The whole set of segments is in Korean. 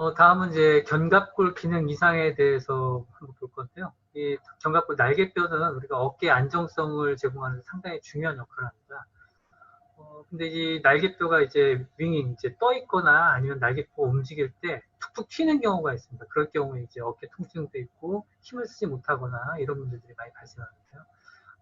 어, 다음은 이제 견갑골 기능 이상에 대해서 한번 볼 건데요. 이 견갑골 날개뼈는 우리가 어깨 안정성을 제공하는 데 상당히 중요한 역할을 합니다. 어, 근데 이 날개뼈가 이제 윙이 이제 떠 있거나 아니면 날개뼈가 움직일 때 툭툭 튀는 경우가 있습니다. 그럴 경우에 이제 어깨 통증도 있고 힘을 쓰지 못하거나 이런 문제들이 많이 발생하는데요.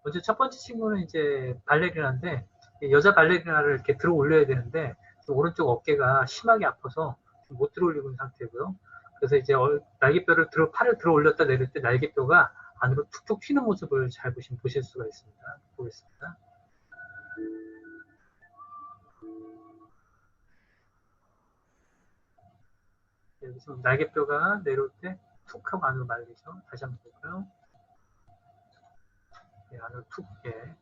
먼저 첫 번째 친구는 이제 발레리나인데 여자 발레리나를 이렇게 들어 올려야 되는데 오른쪽 어깨가 심하게 아파서 못 들어 올리고 있는 상태고요. 그래서 이제 날개뼈를 들어 팔을 들어 올렸다 내릴 때 날개뼈가 안으로 툭툭 튀는 모습을 잘 보시면 보실 수가 있습니다. 보겠습니다. 여기서 날개뼈가 내려올 때 툭 하고 안으로 말리죠. 다시 한번 볼까요? 네, 안으로 툭, 예.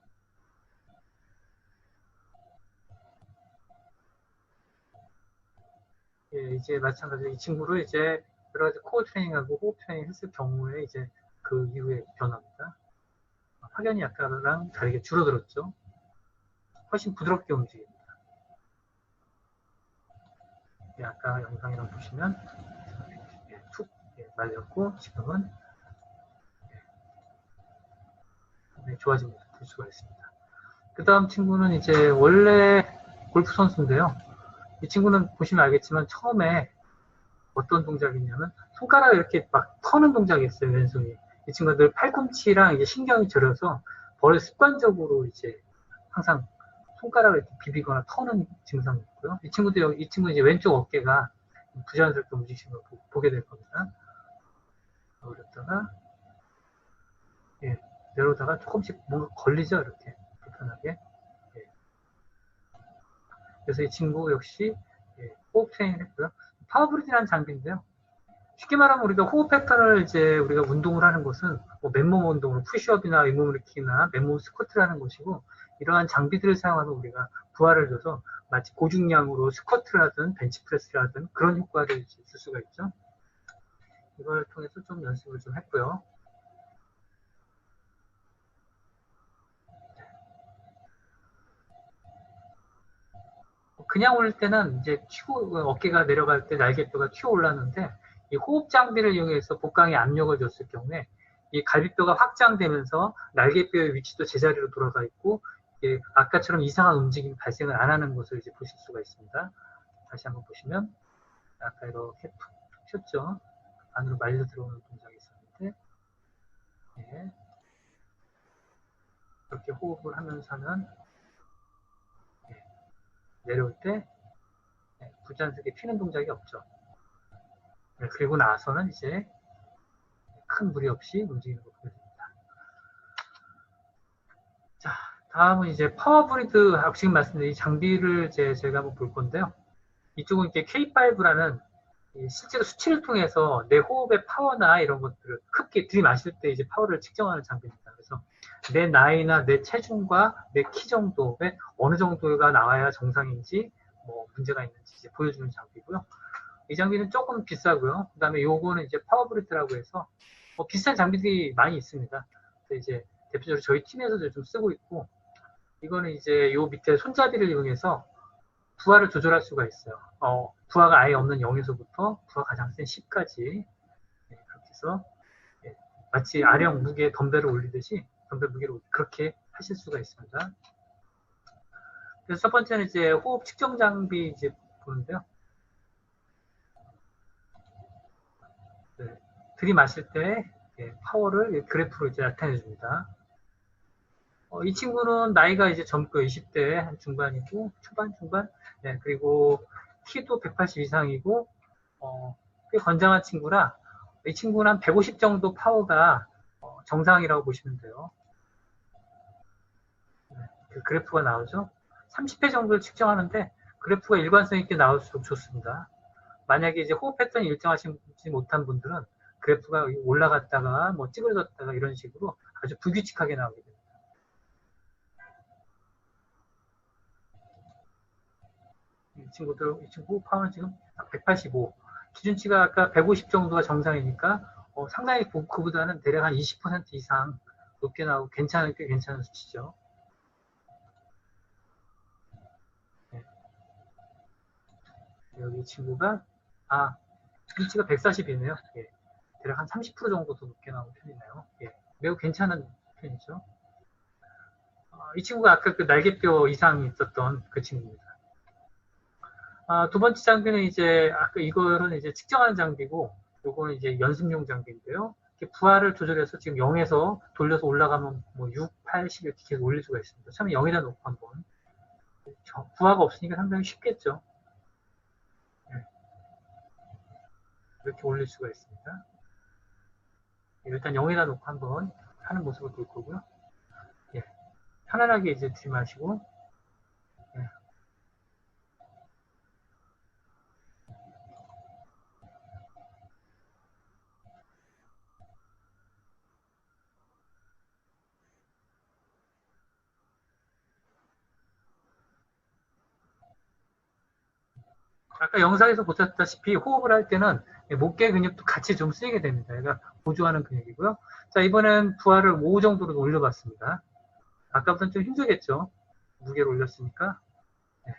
예, 이제 마찬가지로 이 친구를 이제 여러 가지 코어 트레이닝하고 호흡 트레이닝 했을 경우에 이제 그 이후에 변화입니다. 확연히 아까랑 다르게 줄어들었죠. 훨씬 부드럽게 움직입니다. 예, 아까 영상이랑 보시면 예, 툭 예, 말렸고 지금은 예, 좋아진 모습 볼 수가 있습니다. 그 다음 친구는 이제 원래 골프 선수인데요. 이 친구는 보시면 알겠지만 처음에 어떤 동작이 있냐면 손가락을 이렇게 막 터는 동작이 있어요 왼손이. 이 친구들 팔꿈치랑 이제 신경이 저려서 버릇 습관적으로 이제 항상 손가락을 이렇게 비비거나 터는 증상이 있고요. 이 친구도 이 친구 이제 왼쪽 어깨가 부자연스럽게 움직이는 걸 보, 게될 겁니다. 올렸다가 예, 내려오다가 조금씩 뭔가 걸리죠 이렇게 불편하게 그래서 이 친구 역시 예, 호흡 트레이닝을 했고요. 파워브리드라는 장비인데요. 쉽게 말하면 우리가 호흡 패턴을 이제 우리가 운동을 하는 것은 뭐 맨몸 운동으로 푸시업이나 윗몸 일으키기나 맨몸 스쿼트라는 것이고 이러한 장비들을 사용하면 우리가 부하를 줘서 마치 고중량으로 스쿼트를 하든 벤치프레스를 하든 그런 효과를 있을 수가 있죠. 이걸 통해서 좀 연습을 좀 했고요. 그냥 올 때는 이제 튀고 어깨가 내려갈 때 날개뼈가 튀어 올랐는데 이 호흡 장비를 이용해서 복강에 압력을 줬을 경우에 이 갈비뼈가 확장되면서 날개뼈의 위치도 제자리로 돌아가 있고 아까처럼 이상한 움직임이 발생을 안 하는 것을 이제 보실 수가 있습니다. 다시 한번 보시면 아까 이렇게 툭툭 튀었죠. 안으로 말려 들어오는 동작이 있었는데 네. 이렇게 호흡을 하면서 하면 내려올 때 네, 부자연스럽게 피는 동작이 없죠. 네, 그리고 나서는 이제 큰 무리 없이 움직이는 걸 보게 됩니다. 자, 다음은 이제 파워브리드 지금 말씀드린 장비를 이제 제가 한번 볼 건데요. 이쪽은 이제 K5라는 실제로 수치를 통해서 내 호흡의 파워나 이런 것들을 크게 들이마실 때 이제 파워를 측정하는 장비입니다. 그래서 내 나이나 내 체중과 내 키 정도에 어느 정도가 나와야 정상인지 뭐 문제가 있는지 보여주는 장비고요. 이 장비는 조금 비싸고요. 그 다음에 요거는 이제 파워브리트라고 해서 뭐 비싼 장비들이 많이 있습니다. 이제 대표적으로 저희 팀에서도 좀 쓰고 있고 이거는 이제 요 밑에 손잡이를 이용해서 부하를 조절할 수가 있어요. 어, 부하가 아예 없는 0에서부터 부하 가장 센 10까지 네, 그렇게 해서 네, 마치 아령 무게 덤벨을 올리듯이 덤벨 무게를 그렇게 하실 수가 있습니다. 그래서 첫 번째는 이제 호흡 측정 장비 이제 보는데요. 네, 들이마실 때 네, 파워를 그래프로 이제 나타내 줍니다. 어, 이 친구는 나이가 이제 젊고 20대 한 중반이고 초반 중반 네, 그리고 키도 180 이상이고 어, 꽤 건장한 친구라 이 친구는 한 150 정도 파워가 어, 정상이라고 보시면 돼요. 네, 그 그래프가 나오죠. 30회 정도를 측정하는데 그래프가 일관성 있게 나올수록 좋습니다. 만약에 이제 호흡 패턴이 일정하지 못한 분들은 그래프가 올라갔다가 뭐 찌그러졌다가 이런 식으로 아주 불규칙하게 나오게 됩니다. 이 친구들, 이 친구 파워는 지금 185. 기준치가 아까 150 정도가 정상이니까 어, 상당히 그보다는 대략 한 20% 이상 높게 나오고 괜찮은 꽤 괜찮은 수치죠. 네. 여기 친구가 아 인치가 140이네요. 예. 대략 한 30% 정도 더 높게 나오는 편이네요. 예. 매우 괜찮은 편이죠. 어, 이 친구가 아까 그 날개뼈 이상이 있었던 그 친구입니다. 아, 두 번째 장비는 이제 아까 이거는 이제 측정하는 장비고 요거는 이제 연습용 장비인데요. 이렇게 부하를 조절해서 지금 0에서 돌려서 올라가면 뭐 6, 8, 10 이렇게 계속 올릴 수가 있습니다. 처음에 0에다 놓고 한번 부하가 없으니까 상당히 쉽겠죠. 네. 이렇게 올릴 수가 있습니다. 일단 0에다 놓고 한번 하는 모습을 볼 거고요. 예. 편안하게 이제 들이마시고 아까 영상에서 보셨다시피 호흡을 할 때는 목계 근육도 같이 좀 쓰이게 됩니다. 그러니까 보조하는 근육이고요. 자, 이번엔 부하를 5 정도로 올려봤습니다. 아까부터는 좀 힘들겠죠? 무게를 올렸으니까. 네.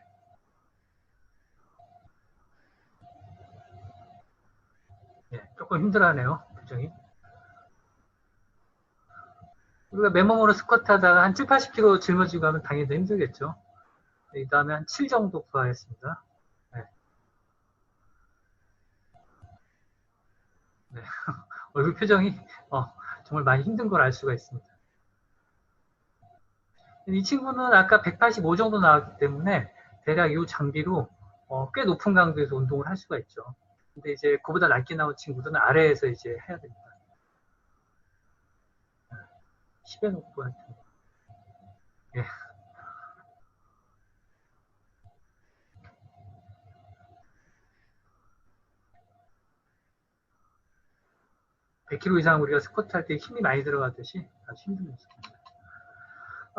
네, 조금 힘들어하네요. 표정이. 우리가 맨몸으로 스쿼트 하다가 한 7, 80kg 짊어지고 하면 당연히 힘들겠죠. 네, 이 다음에 한 7 정도 부하했습니다. 네. 얼굴 표정이 어, 정말 많이 힘든 걸 알 수가 있습니다. 이 친구는 아까 185 정도 나왔기 때문에 대략 이 장비로 어, 꽤 높은 강도에서 운동을 할 수가 있죠. 근데 이제 그보다 낮게 나온 친구들은 아래에서 이제 해야 됩니다. 10에 놓고 하여튼. 예. 100kg 이상 우리가 스쿼트 할 때 힘이 많이 들어가듯이 아주 힘든 모습입니다.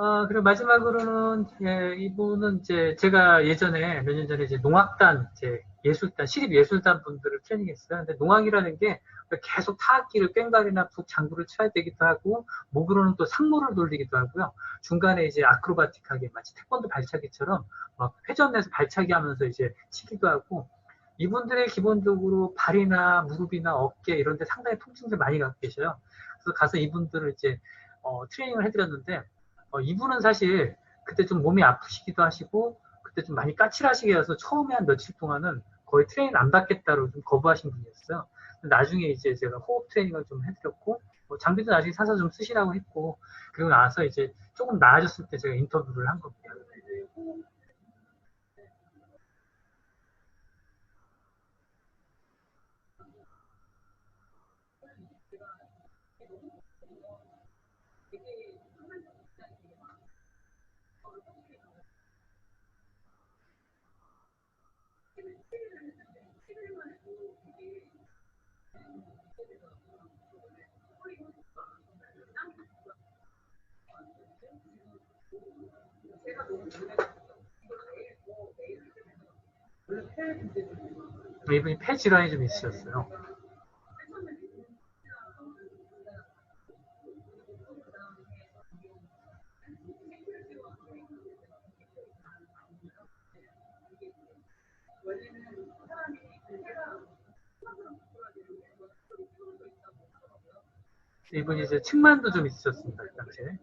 아, 그리고 마지막으로는, 예, 이분은 이제 제가 예전에 몇 년 전에 이제 농악단, 이제 예술단, 시립 예술단 분들을 트레이닝했어요. 근데 농악이라는 게 계속 타악기를 꽹과리나 북 장구를 쳐야 되기도 하고, 목으로는 또 상모를 돌리기도 하고요. 중간에 이제 아크로바틱하게 마치 태권도 발차기처럼 막 회전해서 발차기 하면서 이제 치기도 하고, 이분들의 기본적으로 발이나 무릎이나 어깨 이런 데 상당히 통증들 많이 갖고 계셔요. 그래서 가서 이분들을 이제 어, 트레이닝을 해드렸는데 어, 이분은 사실 그때 좀 몸이 아프시기도 하시고 그때 좀 많이 까칠하시게 해서 처음에 한 며칠 동안은 거의 트레이닝 안 받겠다로 좀 거부하신 분이었어요. 나중에 이제 제가 호흡 트레이닝을 좀 해드렸고 뭐 장비도 나중에 사서 좀 쓰시라고 했고 그리고 나서 이제 조금 나아졌을 때 제가 인터뷰를 한 겁니다. 이분이 폐 질환이 좀 있으셨어요. 이분이 이제 측만도 좀 있으셨습니다. 그 당시에.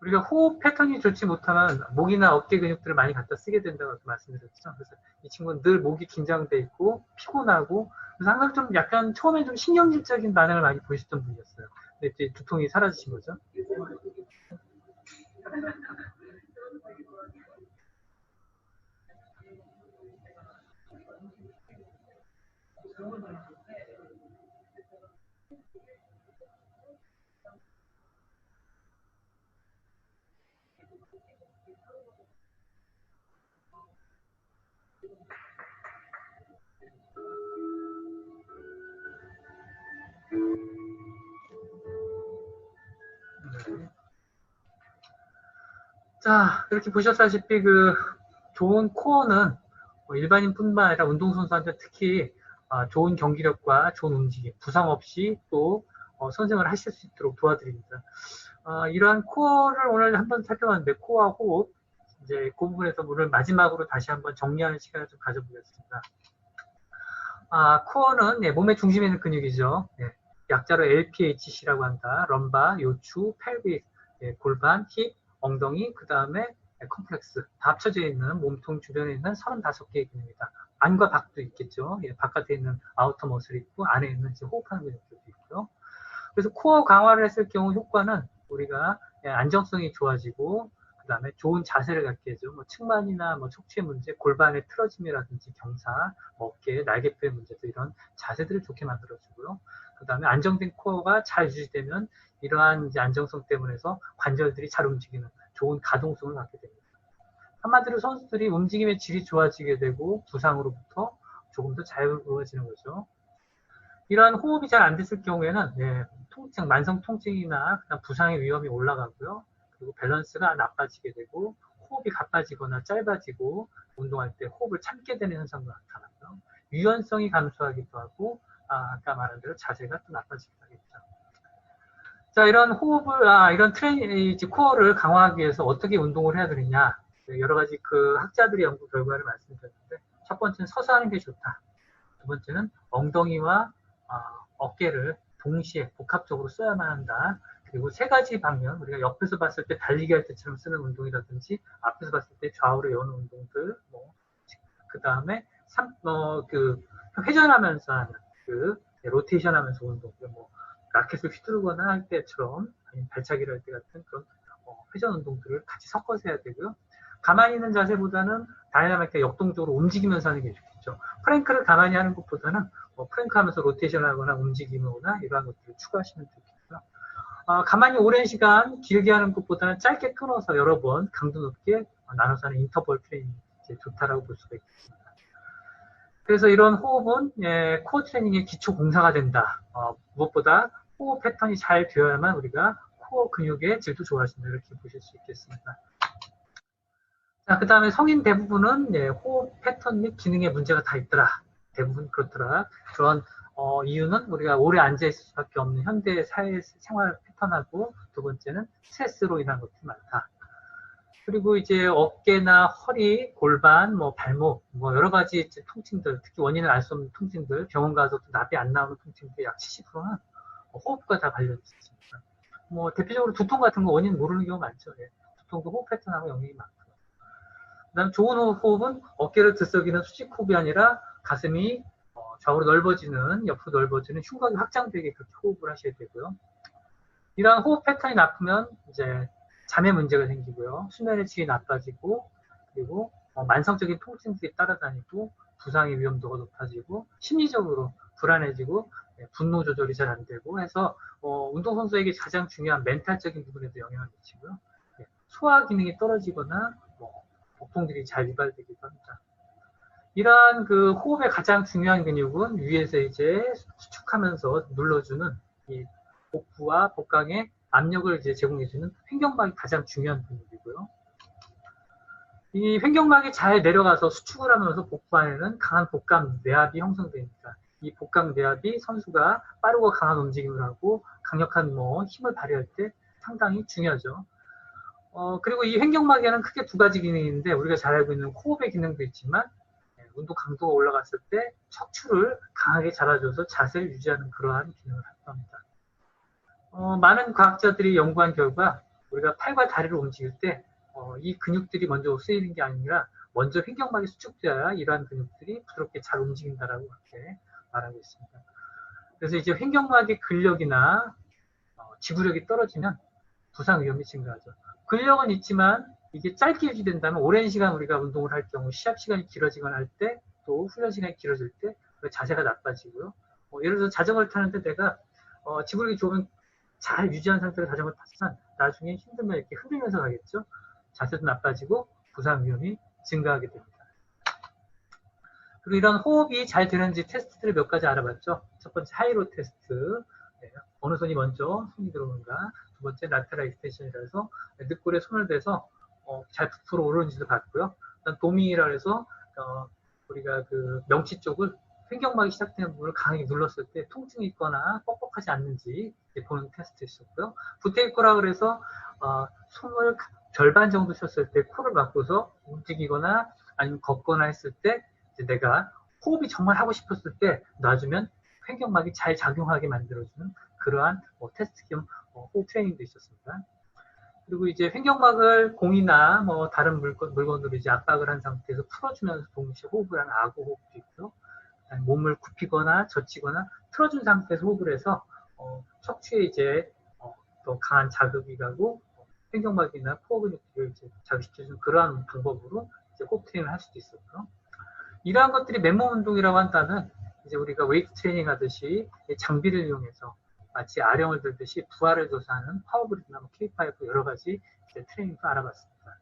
우리가 호흡 패턴이 좋지 못하면 목이나 어깨 근육들을 많이 갖다 쓰게 된다고 말씀드렸죠. 그래서 이 친구는 늘 목이 긴장돼 있고 피곤하고 그래서 항상 좀 약간 처음에 좀 신경질적인 반응을 많이 보이셨던 분이었어요. 근데 이제 두통이 사라지신 거죠. 자, 이렇게 보셨다시피 그 좋은 코어는 뭐 일반인뿐만 아니라 운동선수한테 특히 아, 좋은 경기력과 좋은 움직임, 부상 없이 또 어, 선생을 하실 수 있도록 도와드립니다. 어, 이러한 코어를 오늘 한번 살펴봤는데 호흡 이제 그 부분에서 오늘 마지막으로 다시 한번 정리하는 시간을 좀 가져보겠습니다. 아, 코어는 네, 몸의 중심에 있는 근육이죠. 네, 약자로 LPHC라고 한다. 럼바, 요추, 펠빅, 네, 골반, 힙, 엉덩이, 그 다음에 컴플렉스 다 합쳐져 있는 몸통 주변에 있는 35개의 근육입니다. 안과 밖도 있겠죠. 예, 바깥에 있는 아우터 머슬이 있고 안에 있는 호흡하는 근육들도 있고요. 그래서 코어 강화를 했을 경우 효과는 우리가 예, 안정성이 좋아지고 그 다음에 좋은 자세를 갖게 해줘. 뭐 측만이나 뭐 척추의 문제, 골반의 틀어짐이라든지 경사, 뭐 어깨, 날개뼈의 문제도 이런 자세들을 좋게 만들어주고요. 그 다음에 안정된 코어가 잘 유지되면 이러한 이제 안정성 때문에서 관절들이 잘 움직이는 좋은 가동성을 갖게 됩니다. 한마디로 선수들이 움직임의 질이 좋아지게 되고 부상으로부터 조금 더 자유로워지는 거죠. 이러한 호흡이 잘 안 됐을 경우에는 네, 통증, 만성 통증이나 부상의 위험이 올라가고요. 그리고 밸런스가 나빠지게 되고 호흡이 가빠지거나 짧아지고 운동할 때 호흡을 참게 되는 현상도 나타나고요. 유연성이 감소하기도 하고 아, 까 말한 대로 자세가 또 나빠지기도 하겠죠. 자, 이런 호흡을, 아, 이런 트레이닝, 코어를 강화하기 위해서 어떻게 운동을 해야 되느냐. 네, 여러 가지 그 학자들의 연구 결과를 말씀드렸는데, 첫 번째는 서서 하는 게 좋다. 두 번째는 엉덩이와 어, 어깨를 동시에 복합적으로 써야만 한다. 그리고 세 가지 방면, 우리가 옆에서 봤을 때 달리기 할 때처럼 쓰는 운동이라든지, 앞에서 봤을 때 좌우로 여는 운동들, 뭐, 그 다음에, 어, 그, 회전하면서 하는, 그, 로테이션 하면서 운동들, 뭐, 라켓을 휘두르거나 할 때처럼 아니면 발차기를 할 때 같은 그런 어, 회전 운동들을 같이 섞어서 해야 되고요. 가만히 있는 자세보다는 다이나믹하게 역동적으로 움직이면서 하는 게 좋겠죠. 프랭크를 가만히 하는 것보다는 뭐 프랭크 하면서 로테이션 하거나 움직이거나 이러한 것들을 추가하시면 좋겠고요. 어, 가만히 오랜 시간 길게 하는 것보다는 짧게 끊어서 여러 번 강도 높게 나눠서 하는 인터벌 트레이닝이 좋다라고 볼 수가 있겠습니다. 그래서 이런 호흡은 예, 코어 트레이닝의 기초 공사가 된다. 어, 무엇보다 호흡 패턴이 잘 되어야만 우리가 코어 근육의 질도 좋아진다. 이렇게 보실 수 있겠습니다. 자, 그 다음에 성인 대부분은 예, 호흡 패턴 및 기능에 문제가 다 있더라. 대부분 그렇더라. 그런 어, 이유는 우리가 오래 앉아 있을 수밖에 없는 현대 사회 생활 패턴하고 두 번째는 스트레스로 인한 것들이 많다. 그리고 이제 어깨나 허리, 골반, 뭐 발목, 뭐 여러 가지 통증들, 특히 원인을 알 수 없는 통증들, 병원 가서도 납이 안 나오는 통증들 약 70%는 호흡과 다 관련이 있습니다. 뭐 대표적으로 두통 같은 거 원인 모르는 경우 많죠. 예. 두통도 호흡 패턴하고 영향이 많고요. 그다음 좋은 호흡은 어깨를 들썩이는 수직 호흡이 아니라 가슴이 어, 좌우로 넓어지는 옆으로 넓어지는 흉곽이 확장되게 그렇게 호흡을 하셔야 되고요. 이러한 호흡 패턴이 나쁘면 이제 잠에 문제가 생기고요. 수면의 질이 나빠지고 그리고 어, 만성적인 통증들이 따라다니고 부상의 위험도가 높아지고 심리적으로 불안해지고 네, 분노 조절이 잘 안 되고 해서 어, 운동선수에게 가장 중요한 멘탈적인 부분에도 영향을 미치고요. 네, 소화 기능이 떨어지거나 뭐, 복통들이 잘 유발되기도 합니다. 이러한 그 호흡의 가장 중요한 근육은 위에서 이제 수축하면서 눌러주는 이 복부와 복강의 압력을 이제 제공해주는 횡격막이 가장 중요한 근육이고요. 이 횡격막이 잘 내려가서 수축을 하면서 복부 안에는 강한 복강 내압이 형성됩니다. 이 복강 내압이 선수가 빠르고 강한 움직임을 하고 강력한 뭐 힘을 발휘할 때 상당히 중요하죠. 어, 그리고 이 횡격막에는 크게 두 가지 기능이 있는데 우리가 잘 알고 있는 호흡의 기능도 있지만 네, 운동 강도가 올라갔을 때 척추를 강하게 잡아줘서 자세를 유지하는 그러한 기능을 합니다. 어, 많은 과학자들이 연구한 결과 우리가 팔과 다리를 움직일 때 어, 이 근육들이 먼저 쓰이는 게 아니라 먼저 횡격막이 수축되어야 이러한 근육들이 부드럽게 잘 움직인다라고 그렇게 말하고 있습니다. 그래서 이제 횡격막의 근력이나 어, 지구력이 떨어지면 부상 위험이 증가하죠. 근력은 있지만 이게 짧게 유지된다면 오랜 시간 우리가 운동을 할 경우 시합 시간이 길어지거나 할 때 또 훈련 시간이 길어질 때 자세가 나빠지고요. 어, 예를 들어 자전거를 타는데 내가 어, 지구력이 좋으면 잘 유지한 상태로 자전거를 탔지만 나중에 힘들면 이렇게 흔들면서 가겠죠. 자세도 나빠지고 부상 위험이 증가하게 됩니다. 그리고 이런 호흡이 잘 되는지 테스트를 몇 가지 알아봤죠. 첫 번째 하이로 테스트. 네, 어느 손이 먼저 손이 들어오는가. 두 번째 라테라 익스텐션이라서 늑골에 손을 대서 어, 잘 부풀어 오르는지도 봤고요. 일단 도미라 해서 어, 우리가 그 명치 쪽을 횡격막이 시작되는 부분을 강하게 눌렀을 때 통증이 있거나 뻑뻑하지 않는지 보는 테스트 있었고요. 부테이코라 그래서 어, 숨을 절반 정도 쉬었을 때 코를 막고서 움직이거나 아니면 걷거나 했을 때 내가 호흡이 정말 하고 싶었을 때 놔주면 횡격막이 잘 작용하게 만들어주는 그러한 뭐 테스트 겸 어, 호흡 트레이닝도 있었습니다. 그리고 이제 횡격막을 공이나 뭐 다른 물건, 물건으로 이제 압박을 한 상태에서 풀어주면서 동시에 호흡을 하는 아구 호흡도 있고요. 몸을 굽히거나 젖히거나 틀어준 상태에서 호흡을 해서 어, 척추에 이제 어, 더 강한 자극이 가고 횡격막이나 코어 근육들을 이제 자극시켜주는 그러한 방법으로 이제 호흡 트레이닝을 할 수도 있었고요. 이러한 것들이 맨몸 운동이라고 한다면 이제 우리가 웨이트 트레이닝 하듯이 장비를 이용해서 마치 아령을 들듯이 부하를 조사하는 파워브리드나 뭐 K5 여러 가지 트레이닝도 알아봤습니다.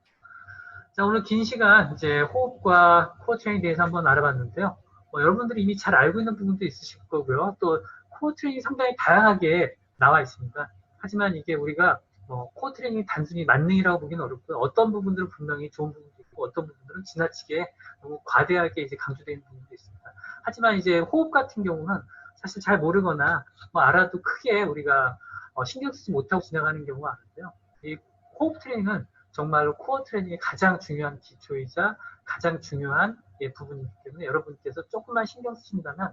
자 오늘 긴 시간 이제 호흡과 코어 트레이닝에 대해서 한번 알아봤는데요. 뭐 여러분들이 이미 잘 알고 있는 부분도 있으실 거고요. 또 코어 트레이닝이 상당히 다양하게 나와 있습니다. 하지만 이게 우리가 뭐 코어 트레이닝이 단순히 만능이라고 보기는 어렵고요. 어떤 부분들은 분명히 좋은 부분도 있고 어떤 부분들은 지나치게 너무 과대하게 이제 강조되는 부분도 있습니다. 하지만 이제 호흡 같은 경우는 사실 잘 모르거나 뭐 알아도 크게 우리가 어 신경 쓰지 못하고 지나가는 경우가 많은데요. 이 호흡 트레이닝은 정말로 코어 트레이닝의 가장 중요한 기초이자 가장 중요한 예, 부분이기 때문에 여러분께서 조금만 신경 쓰신다면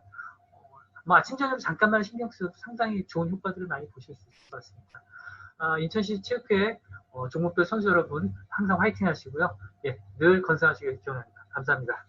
아침 저녁 잠깐만 신경 써도 상당히 좋은 효과들을 많이 보실 수 있을 것 같습니다. 아, 인천시 체육회 어, 종목별 선수 여러분 항상 화이팅 하시고요. 예, 늘 건강하시길 기원합니다. 감사합니다.